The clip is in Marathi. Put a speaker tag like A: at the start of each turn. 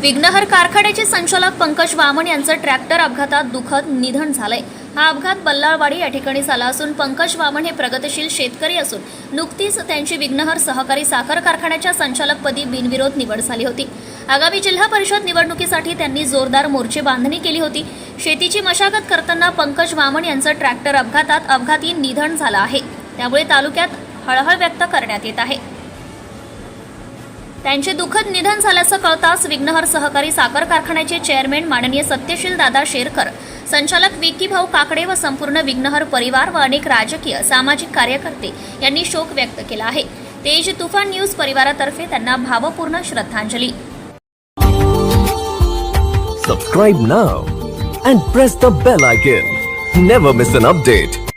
A: विघ्नहर कारखान्याचे संचालक पंकज वामन यांचं ट्रॅक्टर अपघातात दुःखद निधन झालंय. हा अपघात बल्लाळवाडी या ठिकाणी झाला असून पंकज वामन हे प्रगतशील शेतकरी असून नुकतीच त्यांची विघ्नहर सहकारी साखर कारखान्याच्या संचालकपदी बिनविरोध निवड झाली होती. आगामी जिल्हा परिषद निवडणुकीसाठी त्यांनी जोरदार मोर्चे बांधणी केली होती. शेतीची मशागत करताना पंकज वामन यांचं ट्रॅक्टर अपघातात अपघाती निधन झालं आहे. त्यामुळे तालुक्यात हळहळ व्यक्त करण्यात येत आहे. त्यांचे दुःखद निधन झाल्याचं कळताच विघ्नहर सहकारी साखर कारखान्याचे चेअरमॅन माननीय सत्यशील दादा शेरकर संचालक विकी भाऊ काकडे व संपूर्ण विघ्नहर परिवार व अनेक राजकीय सामाजिक कार्यकर्ते यांनी शोक व्यक्त केला आहे. तेज तुफान न्यूज परिवारातर्फे त्यांना भावपूर्ण श्रद्धांजली.
B: Subscribe now and press the bell icon never miss an update